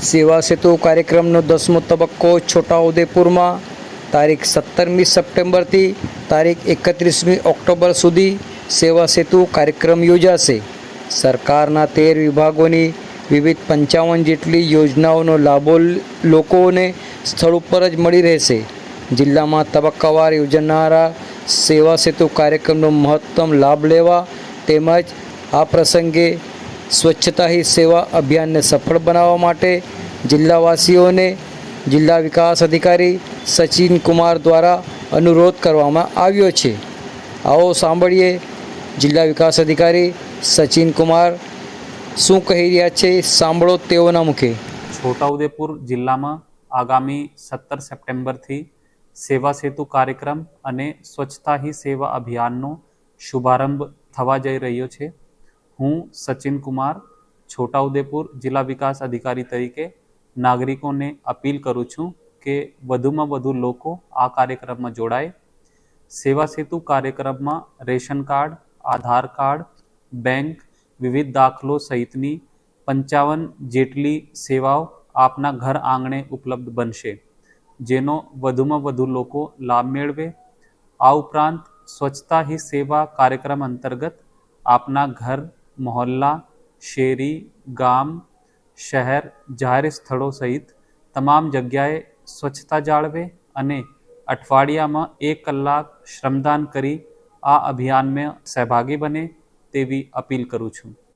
સેવા સેતુ કાર્યક્રમનો દસમો તબક્કો છોટાઉદેપુરમાં તારીખ સત્તરમી સપ્ટેમ્બરથી તારીખ એકત્રીસમી ઓક્ટોબર સુધી સેવા સેતુ કાર્યક્રમ યોજાશે. સરકારના તેર વિભાગોની વિવિધ પંચાવન જેટલી યોજનાઓનો લાભો લોકોને સ્થળ ઉપર જ મળી રહેશે. જિલ્લામાં તબક્કાવાર યોજાનારા સેવા સેતુ કાર્યક્રમનો મહત્તમ લાભ લેવા તેમજ આ પ્રસંગે સ્વચ્છતા હી સેવા અભિયાનને સફળ બનાવવા માટે જિલ્લાવાસીઓને જિલ્લા વિકાસ અધિકારી સચિન કુમાર દ્વારા અનુરોધ કરવામાં આવ્યો છે. આવો સાંભળીએ જિલ્લા વિકાસ અધિકારી સચિન કુમાર શું કહી રહ્યા છે, સાંભળો તેઓના મુખે. છોટાઉદેપુર જિલ્લામાં આગામી સત્તર સપ્ટેમ્બરથી સેવા સેતુ કાર્યક્રમ અને સ્વચ્છતા હી સેવા અભિયાનનો શુભારંભ થવા જઈ રહ્યો છે. હું સચિન કુમાર, છોટાઉદેપુર જિલ્લા વિકાસ અધિકારી તરીકે નાગરિકોને અપીલ કરું છું કે વધુમાં વધુ લોકો આ કાર્યક્રમમાં જોડાય. સેવા સેતુ કાર્યક્રમમાં ration card, Aadhaar card, bank વિવિધ દાખલો સહિતની પંચાવન જેટલી સેવાઓ આપના ઘર આંગણે ઉપલબ્ધ બનશે, જેનો વધુમાં વધુ લોકો લાભ મેળવે. આ ઉપરાંત સ્વચ્છતા હી સેવા કાર્યક્રમ અંતર્ગત આપના ઘર મહોલ્લા શેરી ગામ શહેર જાહેર સ્થળો સહિત તમામ જગ્યાએ સ્વચ્છતા જાળવે અને અઠવાડિયામાં એક કલાક શ્રમદાન કરી આ અભિયાનમાં સહભાગી બને તેવી અપીલ કરું છું.